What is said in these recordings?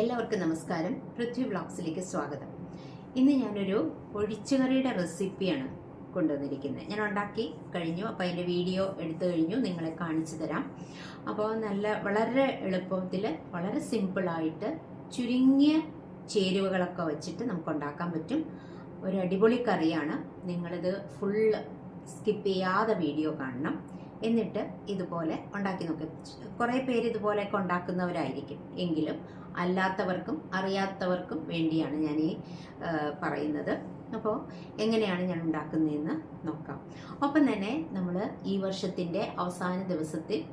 എല്ലാവർക്കും നമസ്കാരം. പൃഥ്വി വ്ളോഗ്സിലേക്ക് സ്വാഗതം. ഇന്ന് ഞാനൊരു ഒഴിച്ചുകറിയുടെ റെസിപ്പിയാണ് കൊണ്ടുവന്നിരിക്കുന്നത്. ഞാൻ ഉണ്ടാക്കി കഴിഞ്ഞു അപ്പോൾ അതിന്റെ വീഡിയോ എടുത്തു കഴിഞ്ഞു നിങ്ങളെ കാണിച്ചു തരാം. അപ്പോൾ നല്ല വളരെ എളുപ്പത്തിൽ വളരെ സിമ്പിളായിട്ട് ചുരുങ്ങിയ ചേരുവകളൊക്കെ വെച്ചിട്ട് നമുക്ക് ഉണ്ടാക്കാൻ പറ്റും. ഒരു അടിപൊളി കറിയാണ്. നിങ്ങളിത് ഫുള്ള് സ്കിപ്പ് ചെയ്യാതെ വീഡിയോ കാണണം. എന്നിട്ട് ഇതുപോലെ ഉണ്ടാക്കി നോക്കും. കുറേ പേര് ഇതുപോലെയൊക്കെ ഉണ്ടാക്കുന്നവരായിരിക്കും. എങ്കിലും അല്ലാത്തവർക്കും അറിയാത്തവർക്കും വേണ്ടിയാണ് ഞാൻ ഈ പറയുന്നത്. അപ്പോൾ എങ്ങനെയാണ് ഞാൻ ഉണ്ടാക്കുന്നതെന്ന് നോക്കാം. ഒപ്പം തന്നെ നമ്മൾ ഈ വർഷത്തിന്റെ അവസാന ദിവസത്തിൽ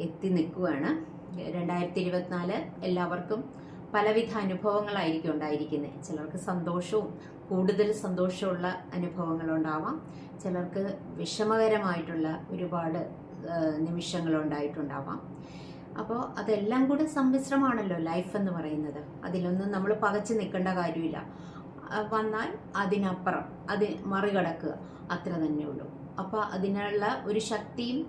എത്തി നിൽക്കുകയാണ്. രണ്ടായിരത്തി ഇരുപത്തിനാല് എല്ലാവർക്കും പലവിധ അനുഭവങ്ങളായിരിക്കും ഉണ്ടായിരിക്കുന്നത് ചിലർക്ക് സന്തോഷവും കൂടുതൽ സന്തോഷമുള്ള അനുഭവങ്ങളുണ്ടാവാം. ചിലർക്ക് വിഷമകരമായിട്ടുള്ള ഒരുപാട് നിമിഷങ്ങളുണ്ടായിട്ടുണ്ടാവാം. അപ്പോൾ അതെല്ലാം കൂടെ സമ്മിശ്രമാണല്ലോ ലൈഫ് എന്ന് പറയുന്നത്. അതിലൊന്നും നമ്മൾ പകച്ചു നിൽക്കേണ്ട കാര്യമില്ല. വന്നാൽ അതിനപ്പുറം അത് മറികടക്കുക. അത്ര തന്നെ ഉള്ളൂ അപ്പോൾ അതിനുള്ള ഒരു ശക്തിയും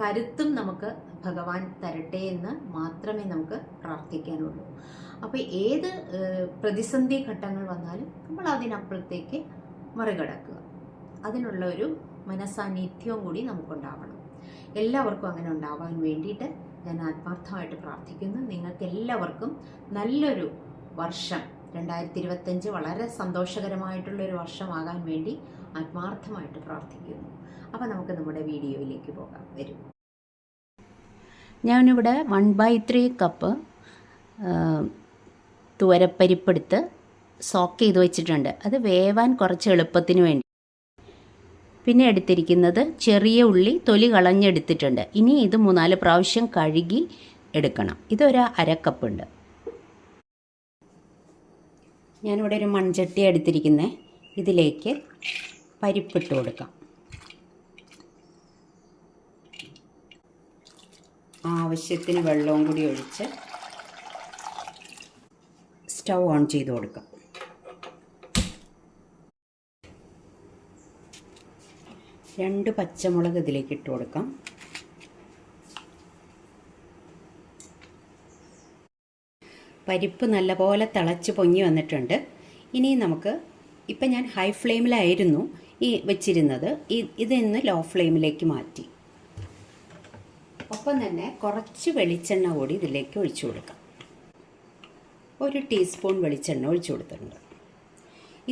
കരുത്തും നമുക്ക് ഭഗവാൻ തരട്ടെ എന്ന് മാത്രമേ നമുക്ക് പ്രാർത്ഥിക്കാനുള്ളൂ. അപ്പോൾ ഏത് പ്രതിസന്ധി ഘട്ടങ്ങൾ വന്നാലും നമ്മൾ അതിനപ്പുറത്തേക്ക് മറികടക്കുക. അതിനുള്ള ഒരു മനസാന്നിധ്യവും കൂടി നമുക്കുണ്ടാവണം. എല്ലാവർക്കും അങ്ങനെ ഉണ്ടാവാൻ വേണ്ടിയിട്ട് ഞാൻ ആത്മാർത്ഥമായിട്ട് പ്രാർത്ഥിക്കുന്നു. നിങ്ങൾക്ക് എല്ലാവർക്കും നല്ലൊരു വർഷം രണ്ടായിരത്തി ഇരുപത്തഞ്ച് വളരെ സന്തോഷകരമായിട്ടുള്ള ഒരു വർഷമാകാൻ വേണ്ടി ആത്മാർത്ഥമായിട്ട് പ്രാർത്ഥിക്കുന്നു. അപ്പോൾ നമുക്ക് നമ്മുടെ വീഡിയോയിലേക്ക് പോകാം. വരും. ഞാനിവിടെ വൺ ബൈ ത്രീ കപ്പ് തുവരപ്പരിപ്പെടുത്ത് സോക്ക് ചെയ്ത് വെച്ചിട്ടുണ്ട്. അത് വേവാൻ കുറച്ച് എളുപ്പത്തിന് വേണ്ടി. പിന്നെ എടുത്തിരിക്കുന്നത് ചെറിയ ഉള്ളി തൊലി കളഞ്ഞെടുത്തിട്ടുണ്ട്. ഇനി ഇത് മൂന്നാൽ പ്രാവശ്യം കഴുകി എടുക്കണം. ഇതൊരു അരക്കപ്പുണ്ട് ഞാനിവിടെ ഒരു മൺചട്ടി എടുത്തിരിക്കുന്നത് ഇതിലേക്ക് പരിപ്പിട്ട് കൊടുക്കാം. ആവശ്യത്തിന് വെള്ളവും കൂടി ഒഴിച്ച് സ്റ്റൗ ഓൺ ചെയ്ത് കൊടുക്കാം. രണ്ട് പച്ചമുളക് ഇതിലേക്ക് ഇട്ട് കൊടുക്കാം. പരിപ്പ് നല്ലപോലെ തിളച്ച് പൊങ്ങി വന്നിട്ടുണ്ട്. ഇനി നമുക്ക് ഇപ്പം ഞാൻ ഹൈ ഫ്ലെയിമിലായിരുന്നു ഈ വെച്ചിരുന്നത്. ഇതിന്ന് ലോ ഫ്ലെയിമിലേക്ക് മാറ്റി. ഒപ്പം തന്നെ കുറച്ച് വെളിച്ചെണ്ണ കൂടി ഇതിലേക്ക് ഒഴിച്ചു കൊടുക്കാം. ഒരു ടീസ്പൂൺ വെളിച്ചെണ്ണ ഒഴിച്ചു കൊടുത്തിട്ടുണ്ട്.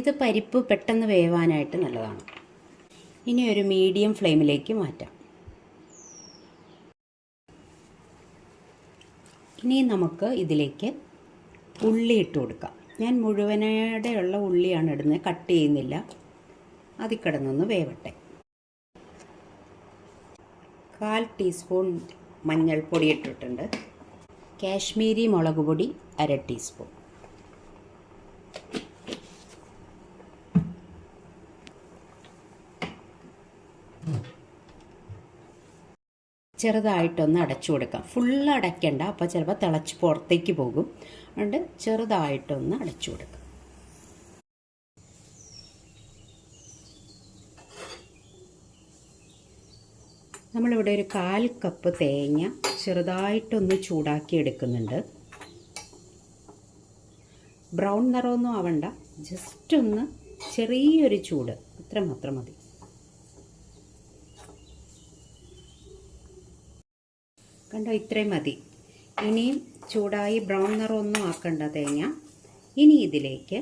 ഇത് പരിപ്പ് പെട്ടെന്ന് വേവാനായിട്ട് നല്ലതാണ്. ഇനി ഒരു മീഡിയം ഫ്ലെയിമിലേക്ക് മാറ്റാം. ഇനി നമുക്ക് ഇതിലേക്ക് ഉള്ളി ഇട്ട് കൊടുക്കാം. ഞാൻ മുഴുവനയുടെയുള്ള ഉള്ളിയാണ് ഇടുന്നത്. കട്ട് ചെയ്യുന്നില്ല. അതിൽ കിടന്നൊന്ന് വേവട്ടെ. കാൽ ടീസ്പൂൺ മഞ്ഞൾപ്പൊടി ഇട്ടിട്ടുണ്ട്. കാശ്മീരി മുളക് പൊടി അര ടീസ്പൂൺ. ചെറുതായിട്ടൊന്ന് അടച്ചു കൊടുക്കാം. ഫുള്ള് അടയ്ക്കണ്ട അപ്പോൾ ചിലപ്പോൾ തിളച്ച് പുറത്തേക്ക് പോകും. അതുകൊണ്ട് ചെറുതായിട്ടൊന്ന് അടച്ചു കൊടുക്കാം. നമ്മളിവിടെ ഒരു കാൽ കപ്പ് തേങ്ങ ചെറുതായിട്ടൊന്ന് ചൂടാക്കി എടുക്കുന്നുണ്ട് ബ്രൗൺ നിറമൊന്നും ആവണ്ട. ജസ്റ്റ് ഒന്ന് ചെറിയൊരു ചൂട്. അത്ര മാത്രം മതി. കണ്ടോ ഇത്രയും മതി. ഇനിയും ചൂടായി ബ്രൗൺ നിറമൊന്നും ആക്കണ്ട തേങ്ങ. ഇനി ഇതിലേക്ക്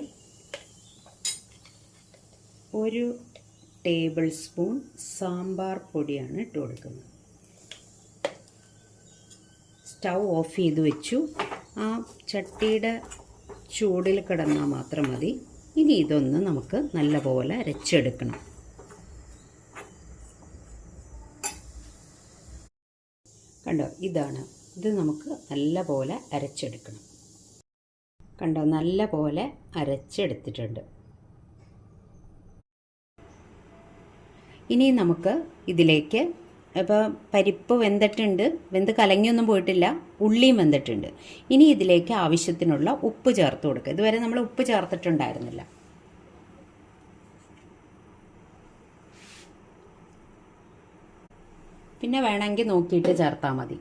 ഒരു ടേബിൾ സ്പൂൺ സാമ്പാർ പൊടിയാണ് ഇട്ട് കൊടുക്കുന്നത്. സ്റ്റൗ ഓഫ് ചെയ്ത് വെച്ചു. ആ ചട്ടിയുടെ ചൂടിൽ കിടന്നാൽ മാത്രം മതി. ഇനി ഇതൊന്ന് നമുക്ക് നല്ലപോലെ അരച്ചെടുക്കണം. കണ്ടോ? ഇതാണ്. ഇത് നമുക്ക് നല്ലപോലെ അരച്ചെടുക്കണം. കണ്ടോ? നല്ലപോലെ അരച്ചെടുത്തിട്ടുണ്ട്. ഇനി നമുക്ക് ഇതിലേക്ക് ഇപ്പോൾ പരിപ്പ് വെന്തിട്ടുണ്ട്. വെന്ത് കലങ്ങിയൊന്നും പോയിട്ടില്ല. ഉള്ളിയും വെന്തിട്ടുണ്ട്. ഇനി ഇതിലേക്ക് ആവശ്യത്തിനുള്ള ഉപ്പ് ചേർത്ത് കൊടുക്കുക. ഇതുവരെ നമ്മൾ ഉപ്പ് ചേർത്തിട്ടുണ്ടായിരുന്നില്ല. പിന്നെ വേണമെങ്കിൽ നോക്കിയിട്ട് ചേർത്താൽ മതി.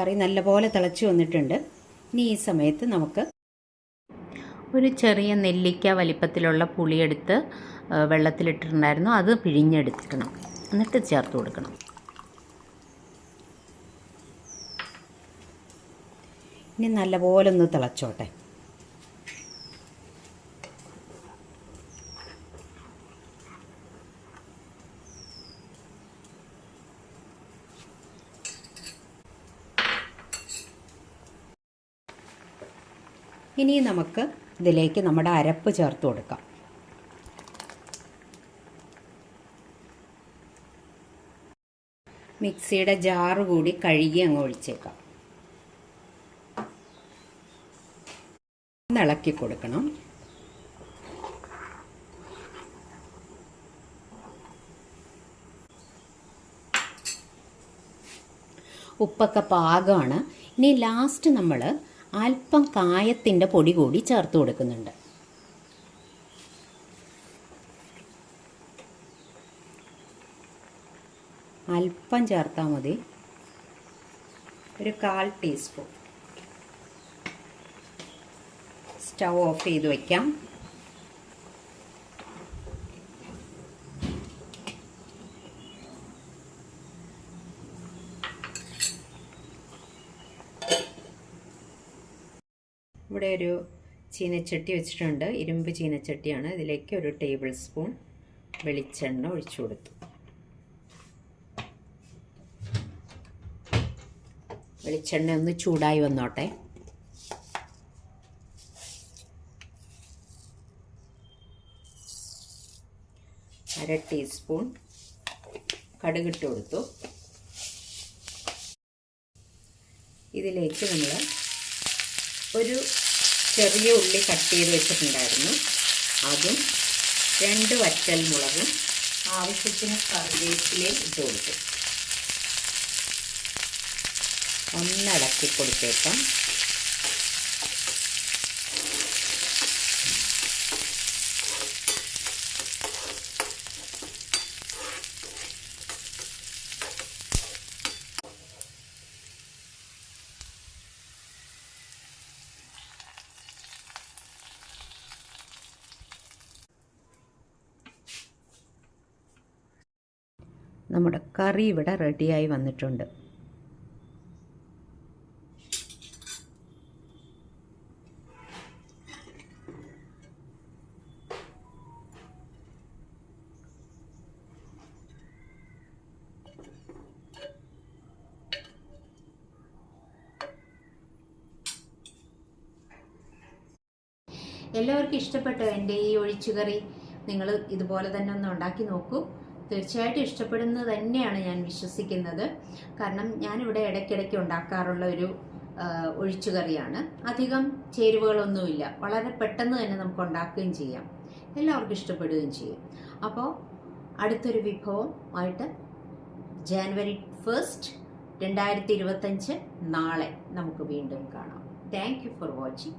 കറി നല്ലപോലെ തിളച്ചു വന്നിട്ടുണ്ട്. ഇനി ഈ സമയത്ത് നമുക്ക് ഒരു ചെറിയ നെല്ലിക്ക വലിപ്പത്തിലുള്ള പുളിയെടുത്ത് വെള്ളത്തിലിട്ടിട്ടുണ്ടായിരുന്നു. അത് പിഴിഞ്ഞെടുക്കണം എന്നിട്ട് ചേർത്ത് കൊടുക്കണം. ഇനി നല്ലപോലെ ഒന്ന് തിളച്ചോട്ടെ. ഇനി നമുക്ക് ഇതിലേക്ക് നമ്മുടെ അരപ്പ് ചേർത്ത് കൊടുക്കാം. മിക്സിയുടെ ജാറ് കൂടി കഴുകി അങ്ങ് ഒഴിച്ചേക്കാം. ഇളക്കി കൊടുക്കണം. ഉപ്പൊക്കെ പാകമാണ് ഇനി ലാസ്റ്റ് നമ്മൾ അല്പം കായത്തിന്റെ പൊടി കൂടി ചേർത്ത് കൊടുക്കുന്നുണ്ട്. അല്പം ചേർത്താൽ മതി. ഒരു കാൽ ടീസ്പൂൺ. സ്റ്റൗ ഓഫ് ചെയ്ത് വയ്ക്കാം ഇവിടെ ഒരു ചീനച്ചട്ടി വെച്ചിട്ടുണ്ട്. ഇരുമ്പ് ചീനച്ചട്ടിയാണ്. ഇതിലേക്ക് ഒരു ടേബിൾ സ്പൂൺ വെളിച്ചെണ്ണ ഒഴിച്ചു കൊടുത്തു. വെളിച്ചെണ്ണ ഒന്ന് ചൂടായി വന്നോട്ടെ. അര ടീസ്പൂൺ കടുകിട്ട് കൊടുത്തു. ഇതിലേക്ക് നമ്മൾ ഒരു ചെറിയ ഉള്ളി കട്ട് ചെയ്ത് വെച്ചിട്ടുണ്ടായിരുന്നു. അതും രണ്ട് വറ്റൽ മുളകും ആവശ്യത്തിന് കറിവേപ്പിലയും ഇട്ട് കൊടുത്തു. ഒന്നടക്കി കൊടുത്തേക്കാം. നമ്മുടെ കറി ഇവിടെ റെഡിയായി വന്നിട്ടുണ്ട്. എല്ലാവർക്കും ഇഷ്ടപ്പെട്ടോ എന്റെ ഈ ഒഴിച്ചുകറി. നിങ്ങൾ ഇതുപോലെ തന്നെ ഒന്ന് ഉണ്ടാക്കി നോക്കൂ. തീർച്ചയായിട്ടും ഇഷ്ടപ്പെടുന്നത് തന്നെയാണ് ഞാൻ വിശ്വസിക്കുന്നത്. കാരണം ഞാനിവിടെ ഇടയ്ക്കിടയ്ക്ക് ഉണ്ടാക്കാറുള്ള ഒരു ഒഴിച്ചുകറിയാണ്. അധികം ചേരുവകളൊന്നുമില്ല. വളരെ പെട്ടെന്ന് തന്നെ നമുക്ക് ഉണ്ടാക്കുകയും ചെയ്യാം. എല്ലാവർക്കും ഇഷ്ടപ്പെടുകയും ചെയ്യും. അപ്പോൾ അടുത്തൊരു വിഭവം ആയിട്ട് ജാനുവരി ഫസ്റ്റ് രണ്ടായിരത്തി ഇരുപത്തഞ്ച് നാളെ നമുക്ക് വീണ്ടും കാണാം. Thank you for watching.